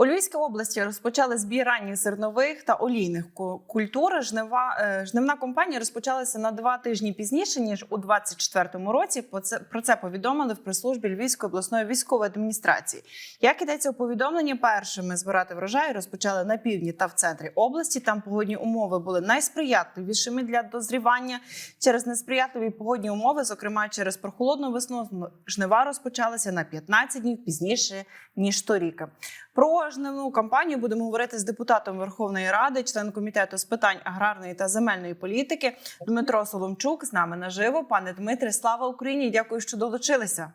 У Львівській області розпочали збір ранніх зернових та олійних ку- культур. Жнива е, жнивна кампанія розпочалася на два тижні пізніше ніж у 2024 році. Про це повідомили в прес-службі Львівської обласної військової адміністрації. Як ідеться у повідомленні, першими збирати врожай розпочали на півдні та в центрі області. Там погодні умови були найсприятливішими для дозрівання. Через несприятливі погодні умови, зокрема через прохолодну весну, жнива розпочалися на 15 днів пізніше ніж торік. Про жнивну кампанію будемо говорити з депутатом Верховної Ради, член комітету з питань аграрної та земельної політики Дмитро Соломчук. З нами наживо. Пане Дмитре, слава Україні! Дякую, що долучилися.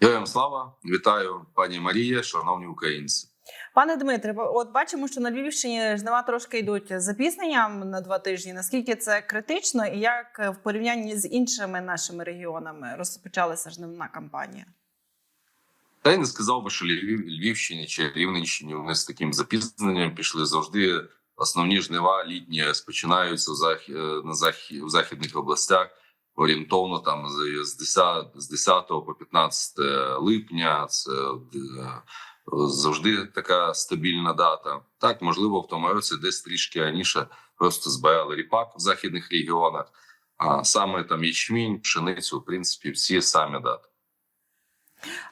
Героям слава, вітаю пані Марія, шановні українці. Пане Дмитре, от бачимо, що на Львівщині жнива трошки йдуть з запізненням на два тижні. Наскільки це критично, і як в порівнянні з іншими нашими регіонами розпочалася жнивна кампанія? Та я не сказав би, що Львів, Львівщині чи Рівненщині вони з таким запізненням пішли завжди. Основні жнива літні розпочинаються в захід, на захід, в західних областях орієнтовно там з- з 10, з 10 по 15 липня. Це е, завжди така стабільна дата. Так, можливо, в тому році десь трішки раніше просто збирали ріпак в західних регіонах, а саме там ячмінь, пшеницю, в принципі, всі самі дати.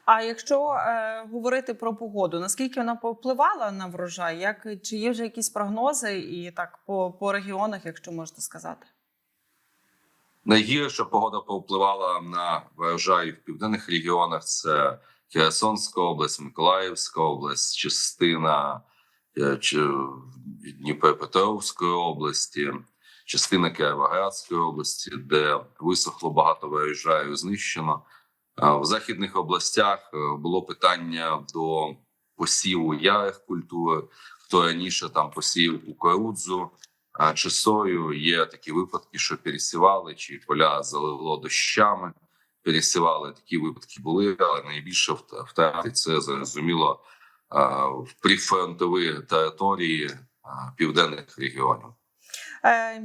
А якщо е, говорити про погоду, наскільки вона повпливала на врожай? Як чи є вже якісь прогнози і так по, по регіонах, якщо можете сказати? Найгірша погода повпливала на врожай в південних регіонах. Це Херсонська область, Миколаївська область, частина е, Дніпропетровської області, частина Кіровоградської області, де висохло багато врожаю, знищено. В західних областях е, було питання до посіву ярих культур. Хто раніше там посів кукурудзу, чи сою є такі випадки, що пересівали, чи поля заливло дощами, пересівали. Такі випадки були, але найбільше вт- втрати це зрозуміло в прифронтові території південних регіонів. Е,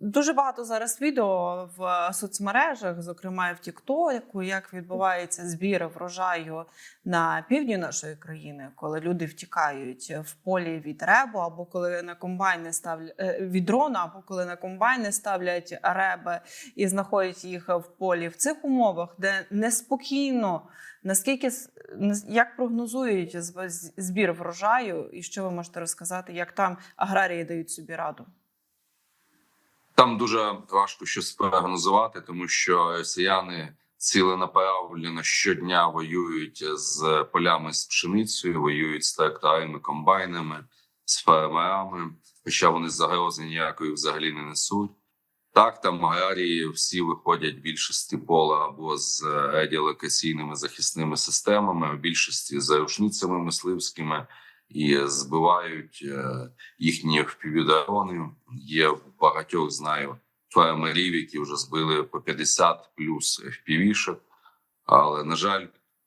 дуже багато зараз відео в соцмережах, зокрема в TikTok, як відбувається збір врожаю на півдні нашої країни, коли люди втікають в полі від ребу, або коли на комбайни ставлять від дрона, або коли на комбайни ставлять реби і знаходять їх в полі в цих умовах, де неспокійно. Наскільки як прогнозують збір врожаю, і що ви можете розказати, як там аграрії дають собі раду? Там дуже важко щось прогнозувати, тому що росіяни ціленаправленно щодня воюють з полями з пшеницею, воюють з тракторами, комбайнами, з фермерами, хоча вони загрози ніякої взагалі не несуть. Так, там аграрії всі виходять в більшості пола або з радіолокаційними захисними системами, в більшості з рушницями мисливськими і збивають е, їхні впівдрони. Є в багатьох знаю фермерів, які вже збили по 50 плюс впівішок. Але на жаль,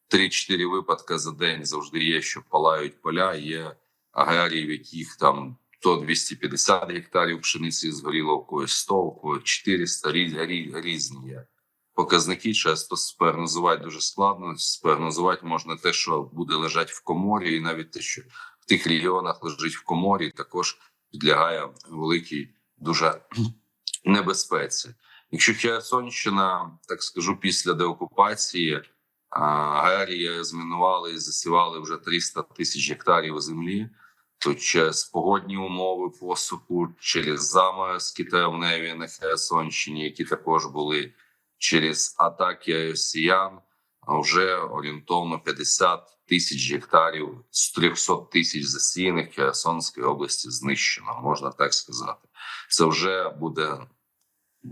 3-4 випадки за день завжди є, що палають поля. Є аграрії, в яких там то 250 гектарів пшениці згоріло, у когось 100, у когось 400, різ- різні є. Показники часто спрогнозувати дуже складно. Спрогнозувати можна те, що буде лежати в коморі, і навіть те, що тих регіонах лежить в коморі, також підлягає великій дуже небезпеці. Якщо Херсонщина, так скажу, після деокупації а, аграрії змінували і засівали вже 300 тисяч гектарів землі, то через погодні умови посуху, через заморозки травневі на Херсонщині, які також були через атаки росіян, вже орієнтовно 50 тисяч гектарів з 300 тисяч засіяних в Херсонській області знищено, можна так сказати. Це вже буде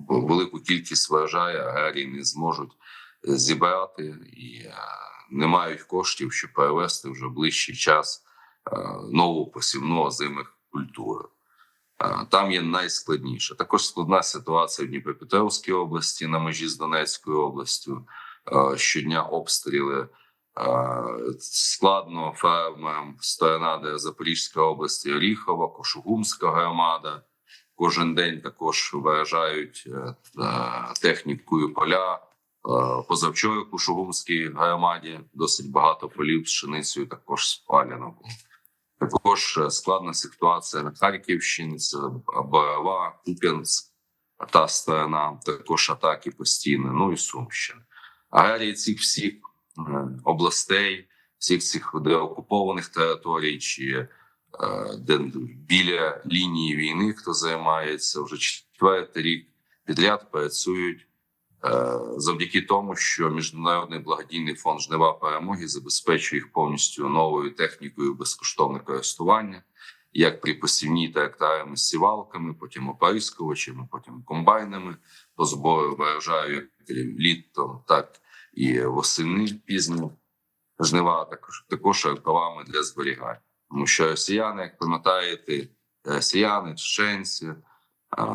велику кількість врожаю аграрії не зможуть зібрати і е, не мають коштів, щоб перевести вже ближчий час е, нову посівну озимих культур. Е, Там є найскладніше. Також складна ситуація в Дніпропетровській області на межі з Донецькою областю. Е, Щодня обстріли. Е, Складно фермерам сторона, де Запорізька область, Оріхова, Кошугумська громада. Кожен день також виражають е, технікою поля. Позавчора в Кушугумській громаді досить багато полів з пшеницею також спалено. Також складна ситуація на Харківщині, це Борова, Куп'янськ, та сторона, також атаки постійні, ну і Сумщина. Аграрії цих всіх е, областей, всіх цих деокупованих територій, чи е, де біля лінії війни, хто займається вже четвертий рік підряд, працюють е, завдяки тому, що міжнародний благодійний фонд жнива перемоги забезпечує їх повністю новою технікою безкоштовне користування, як при посівній тракторами з сівалками, потім опарискувачами, потім комбайнами. По збору врожаю літом, так і восени пізно. Жнива також також рукавами для зберігання. Тому що росіяни, як пам'ятаєте, росіяни, чеченці, е,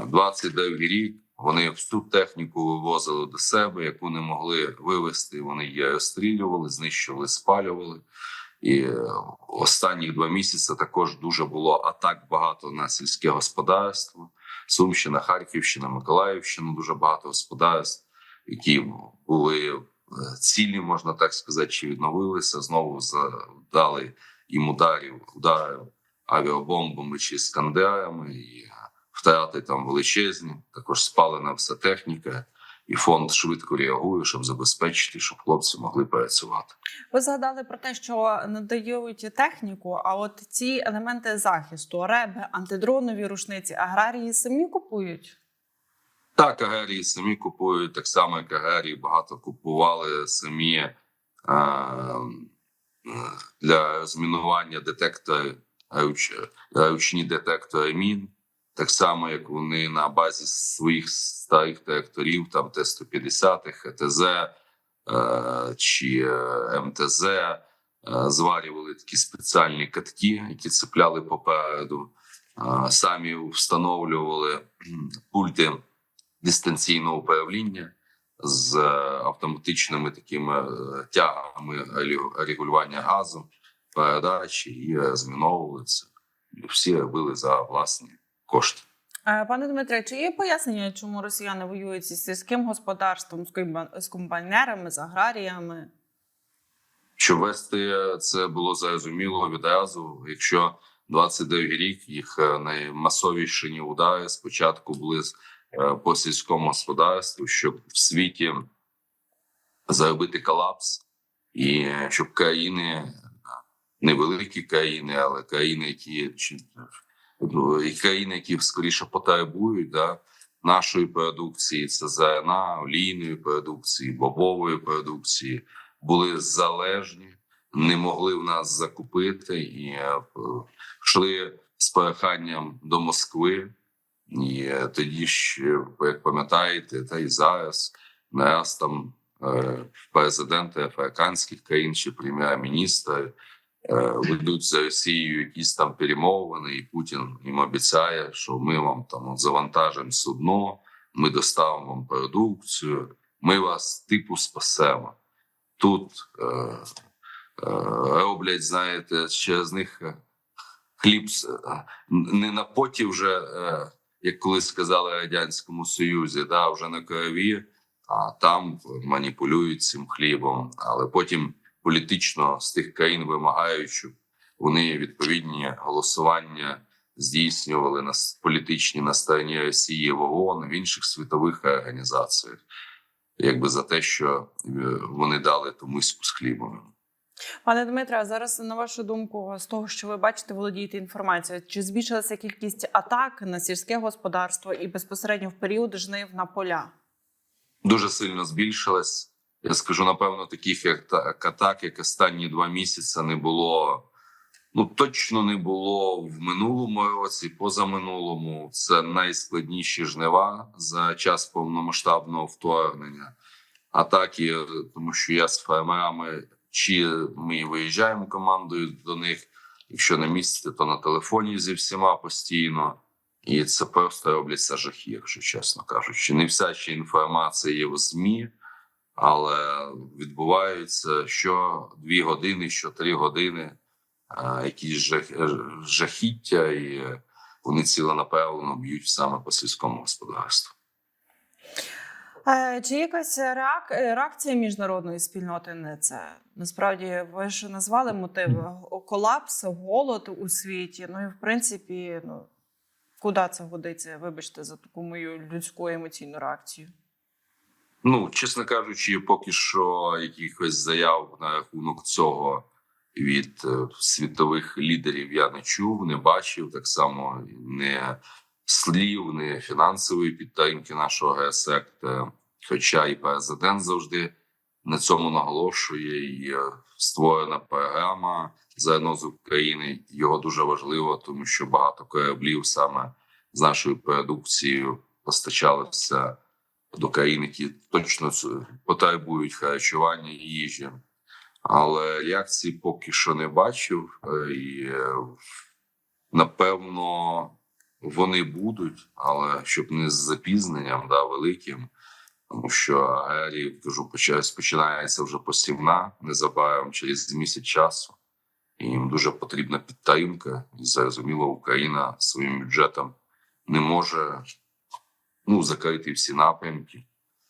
22 рік вони всю техніку вивозили до себе, яку не могли вивезти. Вони її розстрілювали, знищували, спалювали. І е, останні два місяці також дуже було атак багато на сільське господарство. Сумщина, Харківщина, Миколаївщина дуже багато господарств, які були е, цілі, можна так сказати, чи відновилися. Знову дали їм ударів, ударів авіабомбами чи скандерами, і е, втрати там величезні. Також спалена вся техніка, і фонд швидко реагує, щоб забезпечити, щоб хлопці могли працювати. Ви згадали про те, що надають техніку, а от ці елементи захисту, реби, антидронові рушниці, аграрії самі купують. Так, аграрії самі купують, так само, як аграрії багато купували самі е, для розмінування детектори, руч- ручні детектори мін. Так само, як вони на базі своїх старих тракторів, там Т-150, ХТЗ е, чи е, МТЗ, е, зварювали такі спеціальні катки, які цепляли попереду, е, самі встановлювали пульти дистанційного управління з е, автоматичними такими е, тягами регулювання газу, передачі і розміновували це. Всі робили за власні кошти. Е, Пане Дмитре, чи є пояснення, чому росіяни воюють зі сільським господарством, з комбайнерами, з аграріями? Що вести це було зрозуміло відразу. Якщо 29 рік їх е, наймасовіші удари спочатку були з- е, по сільському господарству, щоб в світі заробити колапс, і е, щоб країни, невеликі країни, але країни, які ну, і країни, які скоріше потребують да, нашої продукції, це зерна, олійної продукції, бобової продукції, були залежні, не могли в нас закупити і е, йшли з проханням до Москви. І е, тоді ж, як пам'ятаєте, та й зараз не раз там е, президенти африканських країн чи прем'єр-міністри е, ведуть за Росією якісь там перемовини, і Путін їм обіцяє, що ми вам там завантажимо судно, ми доставимо вам продукцію, ми вас типу спасемо. Тут е, е, роблять, знаєте, через них хліб не на поті вже, е, як колись сказали радянському союзі, да, вже на крові, а там маніпулюють цим хлібом, але потім політично з тих країн вимагають, щоб вони відповідні голосування здійснювали на політичні на стороні Росії в ООН в інших світових організаціях, якби за те, що е, вони дали ту миску з хлібом. Пане Дмитре, зараз на вашу думку, з того, що ви бачите, володієте інформацією, чи збільшилася кількість атак на сільське господарство і безпосередньо в період жнив на поля? дуже сильно збільшилась. Я скажу, напевно, таких як атак, як останні два місяці, не було. Ну точно не було в минулому році, позаминулому. Це найскладніші жнива за час повномасштабного вторгнення. Атаки, тому що я з фермерами, чи ми виїжджаємо командою до них, якщо на місці, то на телефоні зі всіма постійно. І це просто робляться жахи, якщо чесно кажучи. Не вся ще інформація є в ЗМІ, але відбуваються що дві години, що три години а, якісь жах, е, жахіття, і вони ціленаправлено б'ють саме по сільському господарству. Чи якась е, реакція міжнародної спільноти на це? Насправді, ви ж назвали мотиви колапс, голод у світі. Ну і в принципі, ну куди це годиться? Вибачте за таку мою людську емоційну реакцію. Ну, чесно кажучи, поки що якихось заяв на рахунок цього від е, світових лідерів я не чув, не бачив. Так само не слів, не фінансової підтримки нашого геосектора. Хоча і президент завжди на цьому наголошує, і створена програма з України. Його дуже важливо, тому що багато кораблів саме з нашою продукцією постачалися до країн, які точно потребують харчування і їжі. Але реакції поки що не бачив, е, і е, напевно вони будуть, але щоб не з запізненням, да, великим. Тому що аграрії, кажу, починається вже посівна незабаром через місяць часу. І їм дуже потрібна підтримка. І зрозуміло, Україна своїм бюджетом не може ну, закрити всі напрямки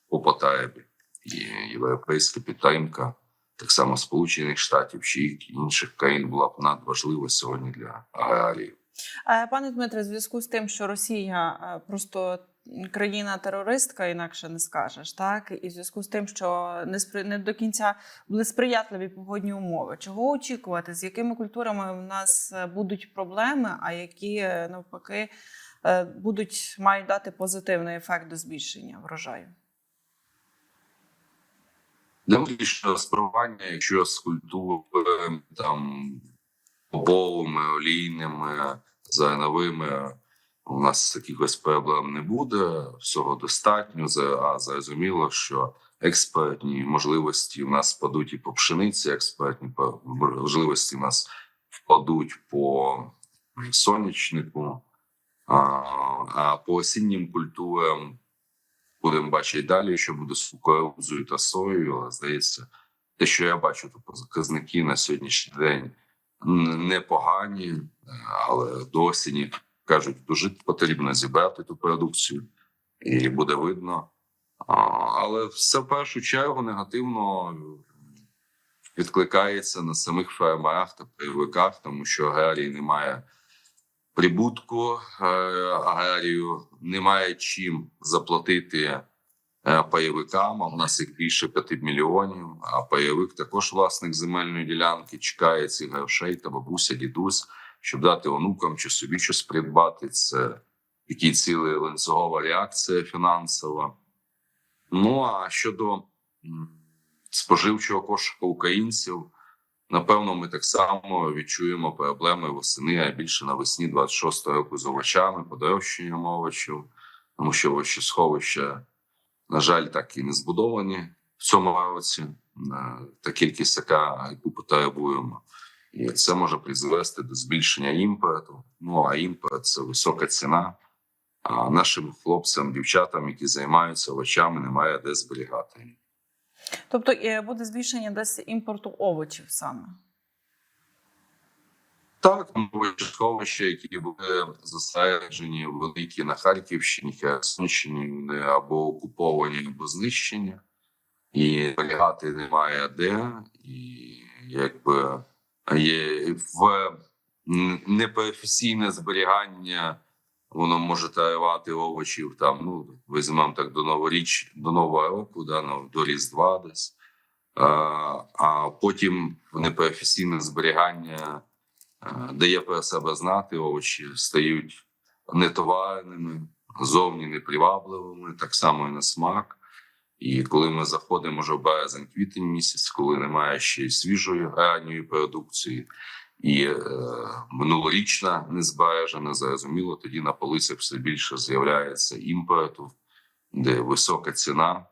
по потребі. І європейська підтримка, так само Сполучених Штатів чи інших країн була б надважлива сьогодні для аграріїв. Е, Пане Дмитре, в зв'язку з тим, що Росія е, просто країна-терористка, інакше не скажеш, так і в зв'язку з тим, що не спри... не до кінця були сприятливі погодні умови. Чого очікувати? З якими культурами в нас е, будуть проблеми, а які е, навпаки е, будуть мають дати позитивний ефект до збільшення врожаю? Внутрішнього спрямування, якщо з культурами там бобовими, олійними, зерновими, у нас якихось проблем не буде. Всього достатньо. А зрозуміло, що експертні можливості в нас впадуть і по пшениці, експертні можливості в нас впадуть по сонячнику. А, по осіннім культурам будемо бачити далі, що буде з кукурудзою та соєю. Але здається, те, що я бачу, то показники на сьогоднішній день непогані, але до осені кажуть, дуже потрібно зібрати ту продукцію, і буде видно. Але все в першу чергу негативно відкликається на самих фермерах та пайовиках, тому що аграрій не має прибутку, е, аграрію немає чим заплатити е, пайовикам. А в нас їх більше 5 мільйонів. А пайовик також власник земельної ділянки чекає цих грошей та бабуся, дідусь, щоб дати онукам чи собі щось придбати. Це такий цілий ланцюгова реакція фінансова. Ну а щодо споживчого кошика українців, напевно, ми так само відчуємо проблеми восени, а більше навесні 26-го року з овочами, подорожчанням овочів, тому що овочесховища, на жаль, так і не збудовані в цьому році. Е, Та кількість, яка яку потребуємо. І це може призвести до збільшення імпорту. Ну а імпорт це висока ціна. А нашим хлопцям, дівчатам, які займаються овочами, немає де зберігати. Тобто е, буде збільшення десь імпорту овочів саме. Так, сховища, які були зосереджені великі на Харківщині, Херсонщині, або окуповані, або знищені, і зберігати немає де, і якби в непрофесійне зберігання. Воно може тривати овочів там. Ну візьмемо так до новоріч, до нового року, да, ну, до Різдва десь. А, потім в непрофесійне зберігання дає про себе знати, овочі стають нетоварними, зовні непривабливими, так само і на смак. І коли ми заходимо вже в березень-квітень місяць, коли немає ще свіжої ранньої продукції, і е, минулорічна не збережена, зрозуміло, тоді на полицях все більше з'являється імпорту, де висока ціна.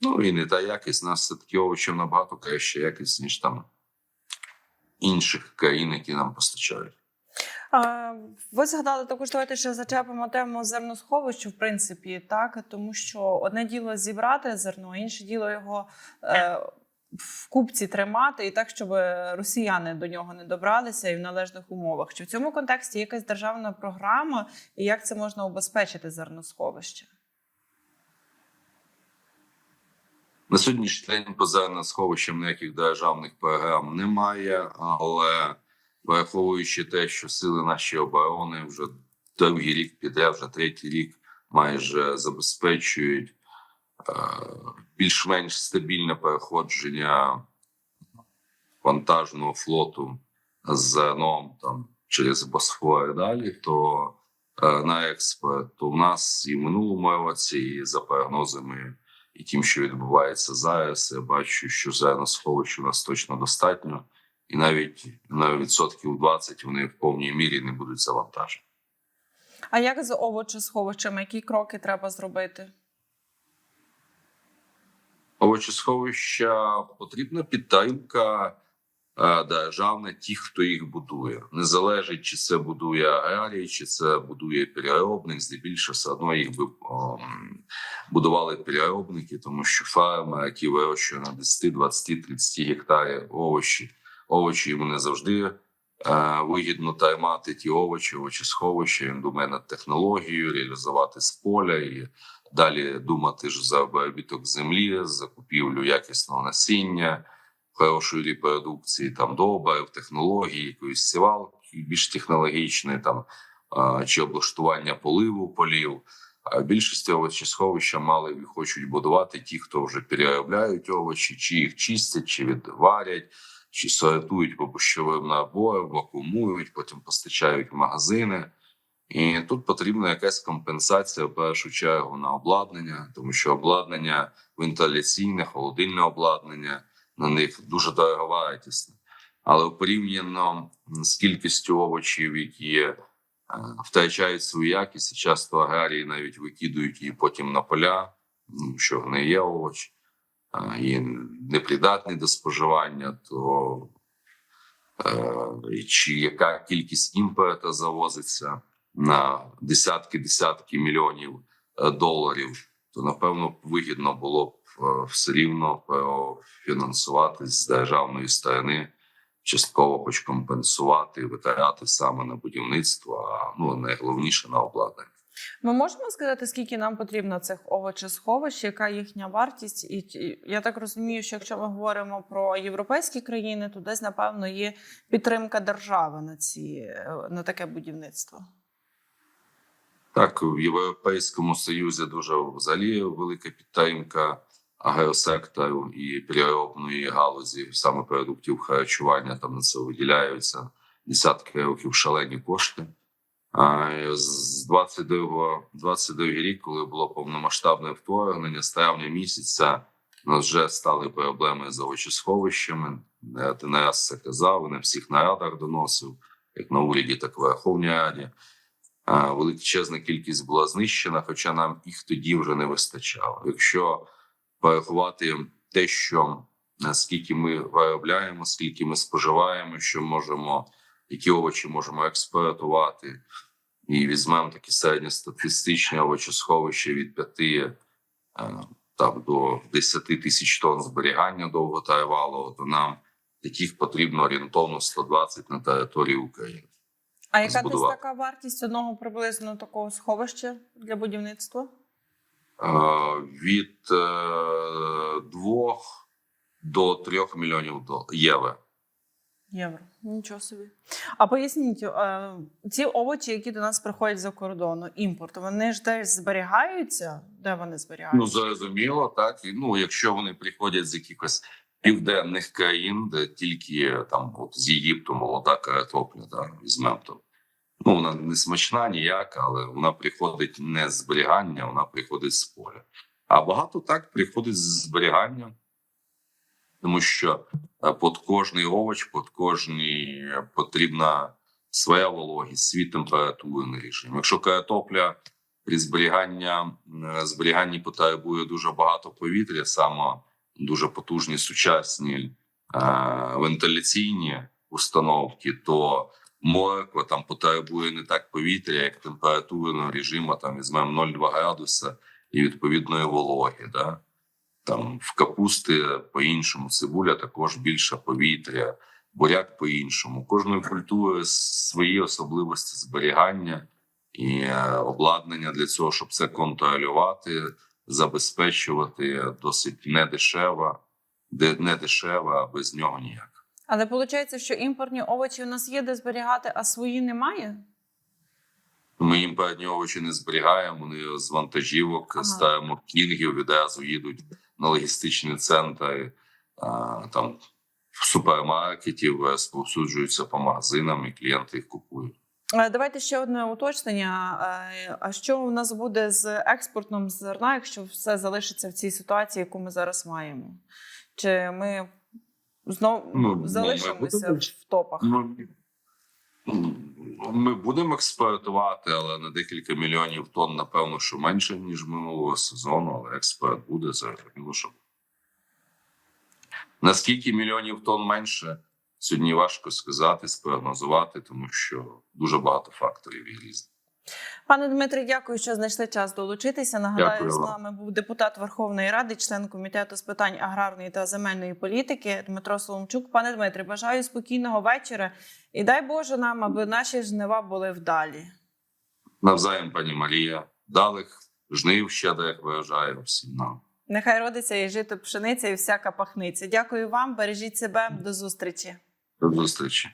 Ну і не та якість. У нас все-таки овочів набагато краща якість, ніж там інших країн, які нам постачають. Ви згадали також, давайте ще зачепимо тему зерносховища, в принципі, так тому що одне діло зібрати зерно, інше діло його е, в купці тримати, і так, щоб росіяни до нього не добралися і в належних умовах. Чи в цьому контексті якась державна програма, і як це можна убезпечити зерносховище? На сьогоднішній день по зерносховищам ніяких державних програм немає, але враховуючи те, що сили нашої оборони вже другий рік підряд, вже третій рік майже забезпечують е, більш-менш стабільне переходження вантажного флоту з зерном там через Босфор і далі, то е, на експорт, то в нас і в минулому році, і за прогнозами, і тим, що відбувається зараз, я бачу, що зерносховищ у нас точно достатньо, і навіть на відсотків 20 вони в повній мірі не будуть завантажені. А як з овочесховищами? Які кроки треба зробити? Овочесховища потрібна підтримка е, державна, ті, хто їх будує. Не залежить, чи це будує аграрій, чи це будує переробник. Здебільшого все одно їх би будували переробники, тому що ферма, які вирощують на 10, 20, 30 гектарів овочі, овочі йому не завжди е, вигідно таймати ті овочі, овочесховища. Він думає над технологією, реалізувати з поля і далі думати ж за обробіток землі, закупівлю якісного насіння, хорошої репродукції, там добрив, технології, якоїсь сівалки більш технологічної, там а, чи облаштування поливу полів. А в більшості овочесховища мали і хочуть будувати ті, хто вже переробляють овочі, чи їх чистять, чи відварять, чи сортують по пищовим наборам, вакуумують, потім постачають в магазини. І тут потрібна якась компенсація в першу чергу на обладнання, тому що обладнання вентиляційне, холодильне обладнання на них дуже дороговартісне. Але порівняно з кількістю овочів, які е, втрачають свою якість, часто аграрії навіть викидують її потім на поля, ну, що не є овочі, і непридатні до споживання, то е, чи яка кількість імпорту завозиться на десятки десятки мільйонів е, доларів, то напевно вигідно було б е, все рівно профінансувати з державної сторони, частково хоч компенсувати витрати саме на будівництво, а ну найголовніше на обладнання. Ми можемо сказати, скільки нам потрібно цих овочесховищ, яка їхня вартість? І я так розумію, що якщо ми говоримо про європейські країни, то десь напевно є підтримка держави на ці на таке будівництво. Так, в Європейському Союзі дуже взагалі велика підтримка агросектору і переробної галузі, саме продуктів харчування. Там на це виділяються десятки років шалені кошти. З 22 22 рік, коли було повномасштабне вторгнення, з травня місяця у нас вже стали проблеми з овочесховищами. Я ти не раз це казав, на всіх нарадах доносив, як на уряді, так і в Верховній Раді. А, величезна кількість була знищена, хоча нам їх тоді вже не вистачало. Якщо порахувати те, що скільки ми виробляємо, скільки ми споживаємо, що можемо, які овочі можемо експортувати, і візьмемо такі середньостатистичні овочесховища від 5 там, до 10 тисяч тонн зберігання довготривалого, то нам таких потрібно орієнтовно 120 на території України. А яка десь така вартість одного приблизно такого сховища для будівництва? Е, від 2 до 3 мільйонів євро. Євро. Нічого собі. А поясніть, е, ці овочі, які до нас приходять за кордону, імпорт, вони ж десь зберігаються? Де вони Ну зрозуміло, так і ну, якщо вони приходять з якихось південних країн, де тільки там от з Єгипту молода картопля, да, візьмемо то. Ну, вона не смачна ніяка, але вона приходить не з зберігання, вона приходить з поля. А багато так приходить з зберігання, тому що е, під кожний овоч, під кожний е, потрібна своя вологість, свій температурний режим. Якщо картопля при зберіганні, е, зберіганні потребує дуже багато повітря, саме дуже потужні сучасні е, вентиляційні установки, то морква там потребує не так повітря, як температурного режиму, там візьмемо 0,2 градуса і відповідної вологи. Да? Там в капусти по-іншому, цибуля також більше повітря, буряк по-іншому. Кожної культури свої особливості зберігання і е, обладнання для цього, щоб це контролювати, забезпечувати досить недешево, де недешево, а без нього ніяк. Але виходить, що імпортні овочі у нас є де зберігати, а свої немає. Ми їм певні овочі не зберігаємо. Вони з вантажівок Ага. ставимо кінгів, відразу їдуть на логістичні центри, там в супермаркетів розповсюджуються по магазинам, і клієнти їх купують. Е, Давайте ще одне уточнення. Е, А що у нас буде з експортом зерна, якщо все залишиться в цій ситуації, яку ми зараз маємо? Чи ми знову Ну, залишимося ми будемо- в топах? Ну, Ми будемо експортувати, але на декілька мільйонів тонн, напевно, що менше, ніж минулого сезону, але експорт буде зрозуміло, що. Наскільки мільйонів тонн менше, сьогодні важко сказати, спрогнозувати, тому що дуже багато факторів і різних. Пане Дмитре, дякую, що знайшли час долучитися. Нагадаю, Дякую з нами був депутат Верховної Ради, член комітету з питань аграрної та земельної політики Дмитро Соломчук. Пане Дмитре, бажаю спокійного вечора і дай Боже нам, аби наші жнива були вдалі. Навзаєм, пані Марія, далих жнив щедрих виражає всім нам. Нехай родиться і жито пшениця і всяка пахниця. Дякую вам, бережіть себе, до зустрічі. До зустрічі.